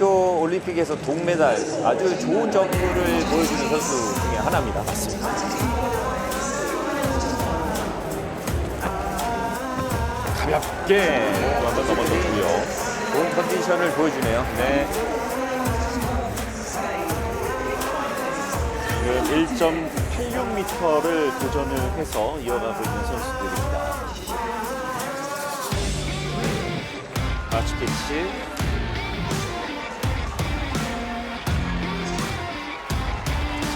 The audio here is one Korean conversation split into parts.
도쿄 올림픽에서 동메달 아주 좋은 점수를 보여주는 선수 중에 하나입니다. 맞습니다. 가볍게 또 한번 넘어졌고요. 좋은 컨디션을 보여주네요. 네. 지금 1.86m를 도전을 해서 이어가고 있는 선수들입니다. 마치키치.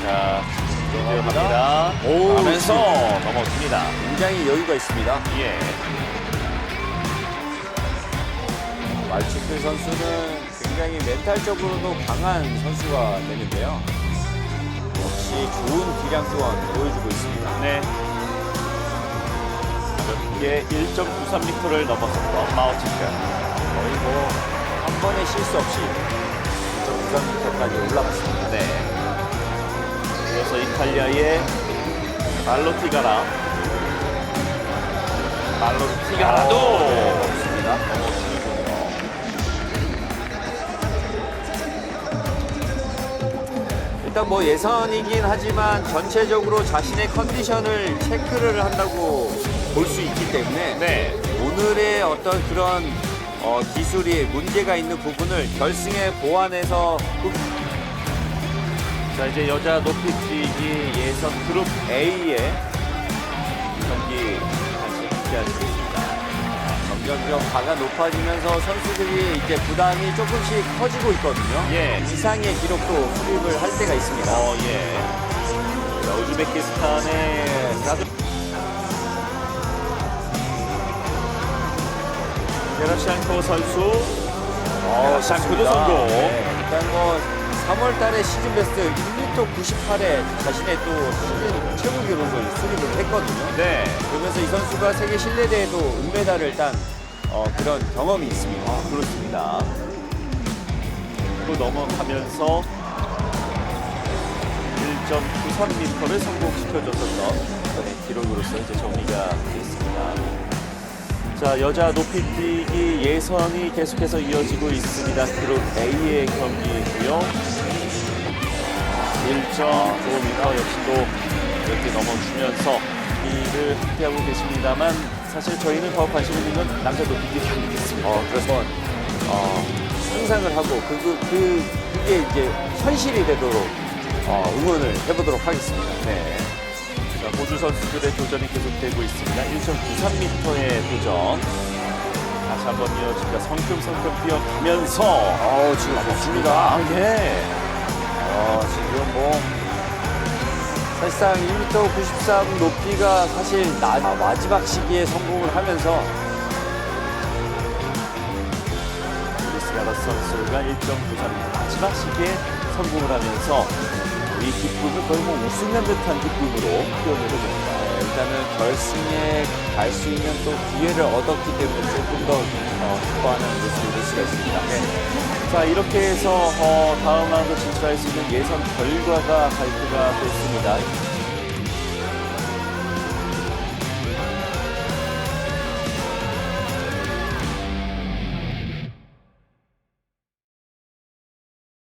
자, 들어갑니다. 오, 가면서 넘어집니다. 굉장히 여유가 있습니다. 예. 말치크 선수는 굉장히 멘탈적으로도 강한 선수가 되는데요. 역시 좋은 기량 또한 보여주고 있습니다. 네. 가볍게 1.93m를 넘어섰던 마오치크. 거의 뭐 한 번의 실수 없이 2.9m까지 올라갔습니다. 네. 이탈리아의 말로티가라. 말로티가라도. 일단 뭐 예선이긴 하지만 전체적으로 자신의 컨디션을 체크를 한다고 볼 수 있기 때문에 네. 오늘의 어떤 그런 어, 기술이 문제가 있는 부분을 결승에 보완해서 자, 이제 여자 높이뛰기 예선 그룹 A의 경기 다시 함께할 수 있습니다. 점점점 바가 높아지면서 선수들이 이제 부담이 조금씩 커지고 있거든요. 예. 이상의 기록도 수립을 할 때가 있습니다. 어, 예. 자, 우즈베키스탄의 나도 게라시안코 선수 어, 샹크도 좋습니다. 성공. 네, 일단 뭐 3월 달에 시즌 베스트 1m 98에 자신의 또 시즌 최고 기록을 수립을 했거든요. 네. 그러면서 이 선수가 세계 실내대회도 은메달을 딴 어, 그런 경험이 있습니다. 아, 그렇습니다. 또 넘어가면서 1.93m를 성공시켜줬었던 네, 기록으로서 이제 정리가 됐습니다. 자, 여자 높이뛰기 예선이 계속해서 이어지고 있습니다. 그룹 A의 경기이고요. 1.5m 역시도 이렇게 넘어주면서 이를 함께하고 계십니다만 사실 저희는 더 관심 있는 건 남자 높이뛰기 경기겠습니다. 어, 그래서 어, 상상을 하고 그, 그, 그, 그게 이제 현실이 되도록 어, 응원을 해보도록 하겠습니다. 네. 자, 호주 선수들의 도전이 계속되고 있습니다. 1.93m의 도전. 다시 한번 이어집니다. 성큼성큼 뛰어가면서. 어, 지금 좋습니다. 아, 예. 어, 지금 뭐 사실상 1m 93 높이가 사실 나, 아, 마지막 시기에 성공을 하면서 크리스 가라 선수가 1.93m 마지막 시기에 성공을 하면서 이 기쁨을 거의 뭐 우승한 듯한 기쁨으로 표현을 해줍니다. 네, 일단은 결승에 갈 수 있는 또 기회를 얻었기 때문에 조금 더 어, 기뻐하는 모습을 볼 수가 있습니다. 네. 자 이렇게 해서 어, 다음 라운드 진출할 수 있는 예선 결과가 발표가 됐습니다.